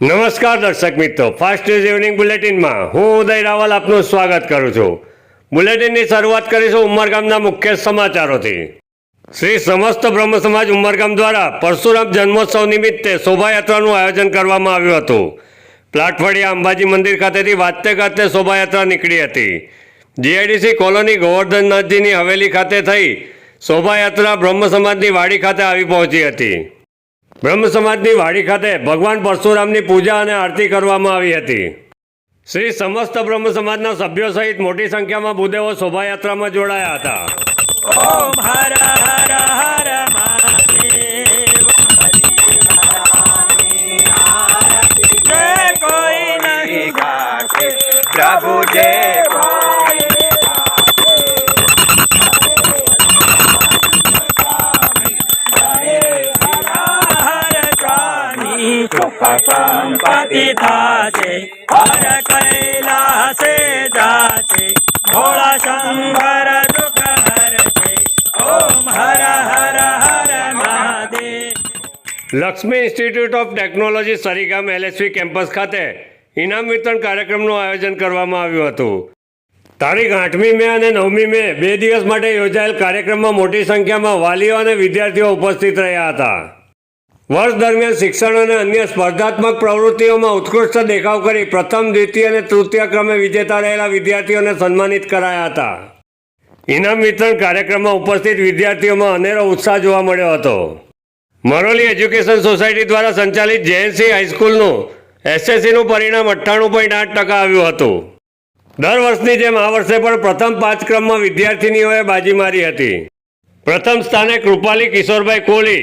નમસ્કાર દર્શક મિત્રો. ફાસ્ટ ન્યૂઝ ઇવનિંગ બુલેટિનમાં હું ઉદય રાવલ આપનું સ્વાગત કરું છું. બુલેટિનની શરૂઆત કરીશું ઉમરગામના મુખ્ય સમાચારોથી. શ્રી સમસ્ત બ્રહ્મ સમાજ ઉમરગામ દ્વારા પરશુરામ જન્મોત્સવ નિમિત્તે શોભાયાત્રાનું આયોજન કરવામાં આવ્યું હતું. પ્લાટવાડિયા અંબાજી મંદિર ખાતેથી વાજતે ગાતે શોભાયાત્રા નીકળી હતી. જીઆઈડીસી કોલોની ગોવર્ધનનાથજીની હવેલી ખાતે થઈ શોભાયાત્રા બ્રહ્મ સમાજની વાડી ખાતે આવી પહોંચી હતી. બ્રહ્મ સમાજની વાડી ખાતે ભગવાન પરશુરામની પૂજા અને આરતી કરવામાં આવી હતી. શ્રી સમસ્ત બ્રહ્મ સમાજના સભ્યો સહિત મોટી સંખ્યામાં ભૂદેવો શોભાયાત્રામાં જોડાયા હતા. પ્રભુ જે સુખ સંપત્તિ થાશે હર કૈલાસે જાશે ભોળા શંકર દુઃખ હરશે ઓમ Har Har Har Mahadev Lakshmi institute of technology Sarigam LSV campus ખાતે ઇનામ વિતરણ કાર્યક્રમનું આયોજન કરવામાં આવ્યું હતું. તારીખ આઠમી મે અને નવમી મે બે દિવસ માટે યોજાયેલ કાર્યક્રમમાં મોટી સંખ્યામાં વાલીઓ અને વિદ્યાર્થીઓ ઉપસ્થિત રહ્યા હતા. વર્ષ દરમિયાન શિક્ષણ અને અન્ય સ્પર્ધાત્મક પ્રવૃત્તિઓમાં ઉત્કૃષ્ટ દેખાવ કરી પ્રથમ, દ્વિતીય અને તૃતીય ક્રમે વિજેતા રહેલા વિદ્યાર્થીઓને સન્માનિત કરાયા હતા. ઇનામ વિતરણ કાર્યક્રમમાં ઉપસ્થિત વિદ્યાર્થીઓમાં અનેરો ઉત્સાહ જોવા મળ્યો હતો. મરોલી એજ્યુકેશન સોસાયટી દ્વારા સંચાલિત જેએનસી હાઈસ્કૂલનું એસએસસીનું પરિણામ અઠ્ઠાણું પોઈન્ટ આઠ ટકા આવ્યું હતું. દર વર્ષની જેમ આ વર્ષે પણ પ્રથમ પાંચ ક્રમમાં વિદ્યાર્થીનીઓએ બાજી મારી હતી. પ્રથમ સ્થાને કૃપાલી કિશોરભાઈ કોહલી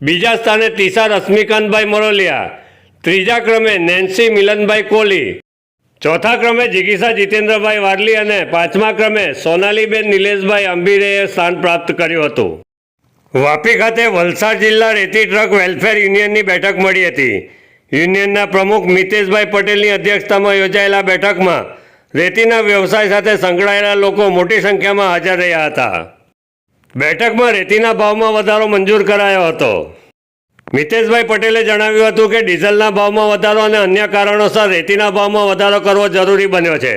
બીજા સ્થાને તીસા રશ્મિકાંતભાઈ મરોલિયા. ત્રીજા ક્રમે નેન્સી મિલનભાઈ કોહલી. ચોથા ક્રમે જિગીસા જીતેન્દ્રભાઈ વારલી અને પાંચમા ક્રમે સોનાલીબેન નિલેશભાઈ અંબીરેએ સ્થાન પ્રાપ્ત કર્યું હતું. વાપી ખાતે વલસાડ જિલ્લા રેતી ટ્રક વેલફેર યુનિયનની બેઠક મળી હતી. યુનિયનના પ્રમુખ મિતેશભાઈ પટેલની અધ્યક્ષતામાં યોજાયેલા બેઠકમાં રેતીના વ્યવસાય સાથે સંકળાયેલા લોકો મોટી સંખ્યામાં હાજર રહ્યા હતા. બેઠકમાં રેતીના ભાવમાં વધારો મંજૂર કરાયો હતો. મિતેશભાઈ પટેલે જણાવ્યું હતું કે ડીઝલના ભાવમાં વધારો અને અન્ય કારણોસર રેતીના ભાવમાં વધારો કરવો જરૂરી બન્યો છે.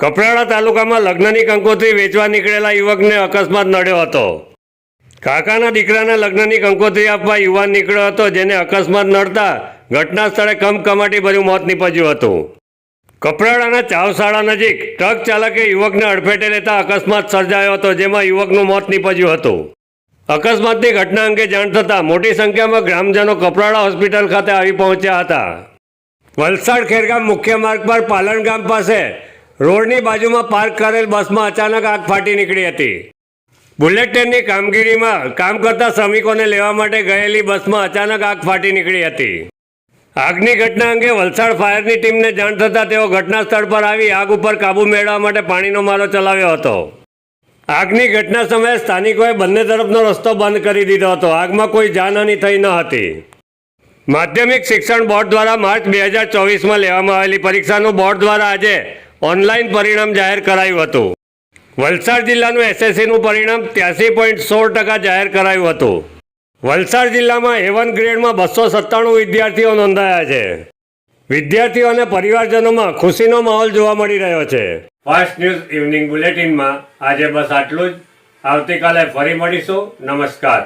કપરાડા તાલુકામાં લગ્નની કંકોત્રી વેચવા નીકળેલા યુવકને અકસ્માત નડ્યો હતો. કાકાના દીકરાના લગ્નની કંકોત્રી આપવા યુવાન નીકળ્યો હતો, જેને અકસ્માત નડતા ઘટના સ્થળે કમકમાટી ભર્યું મોત નીપજ્યું હતું. કપરાડાના ચાવશાળા નજીક ટ્રક ચાલકે યુવકને અડફેટે લેતા અકસ્માત સર્જાયો હતો, જેમાં યુવકનું મોત નીપજ્યું હતું. અકસ્માતની ઘટના અંગે જાણ થતાં મોટી સંખ્યામાં ગ્રામજનો કપરાડા હોસ્પિટલ ખાતે આવી પહોંચ્યા હતા. વલસાડ ખેરગામ મુખ્ય માર્ગ પર પાલણ ગામ પાસે રોડની બાજુમાં પાર્ક કરેલ બસમાં અચાનક આગ ફાટી નીકળી હતી. બુલેટ ટ્રેનની કામગીરીમાં કામ કરતા શ્રમિકોને લેવા માટે ગયેલી બસમાં અચાનક આગ ફાટી નીકળી હતી. આગની ઘટના અંગે વલસાડ ફાયરની ટીમને જાણ થતાં તેઓ ઘટના સ્થળ પર આવી આગ ઉપર કાબૂ મેળવવા માટે પાણીનો મારો ચલાવ્યો હતો. આગની ઘટના સમયે સ્થાનિકોએ બંને તરફનો રસ્તો બંધ કરી દીધો હતો. આગમાં કોઈ જાનહાની થઈ ન હતી. માધ્યમિક શિક્ષણ બોર્ડ દ્વારા માર્ચ બે હજાર ચોવીસમાં લેવામાં આવેલી પરીક્ષાનું બોર્ડ દ્વારા આજે ઓનલાઈન પરિણામ જાહેર કરાયું હતું. વલસાડ જિલ્લાનું એસએસસીનું પરિણામ ત્યાસી પોઈન્ટ સોળ ટકા જાહેર કરાયું હતું. વલસાડ જિલ્લામાં એવન ગ્રેડમાં બસો સત્તાણું વિદ્યાર્થીઓ નોંધાયા છે. વિદ્યાર્થીઓ અને પરિવારજનોમાં ખુશીનો માહોલ જોવા મળી રહ્યો છે. ફાસ્ટ ન્યૂઝ ઇવનિંગ બુલેટિનમાં આજે બસ આટલું જ. આવતીકાલે ફરી મળીશું. નમસ્કાર.